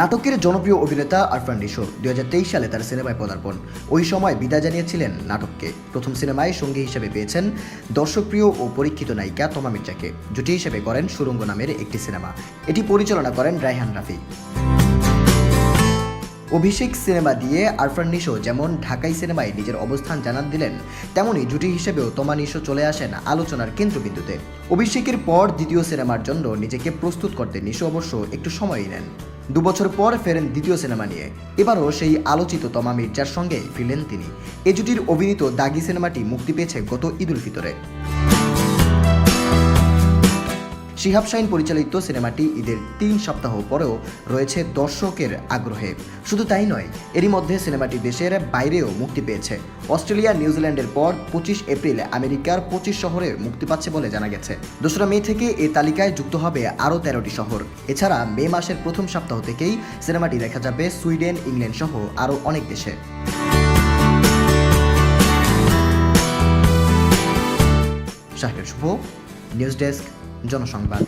নাটকের জনপ্রিয় অভিনেতা আরফান নিশো দুই সালে তার সিনেমায় পদার্পণ। ওই সময় বিদায় জানিয়েছিলেন নাটককে। প্রথম সিনেমায় সঙ্গী হিসেবে পেয়েছেন দর্শকপ্রিয় ও পরীক্ষিত নায়িকা তমা মির্জাকে। জুটি হিসেবে করেন সুরঙ্গ নামের একটি সিনেমা। এটি পরিচালনা করেন রায়হান রাফি। অভিষেক সিনেমা দিয়ে আরফান নিশো যেমন ঢাকাই সিনেমায় নিজের অবস্থান জানান দিলেন তেমনই জুটি হিসেবেও তোমা নিশো চলে আসেন আলোচনার কেন্দ্রবিন্দুতে। অভিষেকের পর দ্বিতীয় সিনেমার জন্য নিজেকে প্রস্তুত করতে নিশো অবশ্য একটু সময়ই নেন। দুবছর পর ফেরেন দ্বিতীয় সিনেমা নিয়ে। এবারও সেই আলোচিত তমা মির্জার সঙ্গে ফিরলেন তিনি। এ জুটির অভিনীত দাগি সিনেমাটি মুক্তি পেয়েছে গত ঈদুল ফিতরে। শিহাব শাইন পরিচালিত সিনেমাটি ঈদের তিন সপ্তাহ পরেও রয়েছে দর্শকের আগ্রহে। শুধু তাই নয়, এরই মধ্যে সিনেমাটি দেশের বাইরেও মুক্তি পেয়েছে। অস্ট্রেলিয়া, নিউজিল্যান্ডের পর পঁচিশ এপ্রিল আমেরিকার পঁচিশ শহরে মুক্তি পাচ্ছে বলে জানা গেছে। দোসরা মে থেকে এই তালিকায় যুক্ত হবে আরও তেরোটি শহর। এছাড়া মে মাসের প্রথম সপ্তাহ থেকেই সিনেমাটি দেখা যাবে সুইডেন, ইংল্যান্ড সহ আরও অনেক দেশে। শাহের শুভ, নিউজ ডেস্ক। John 班。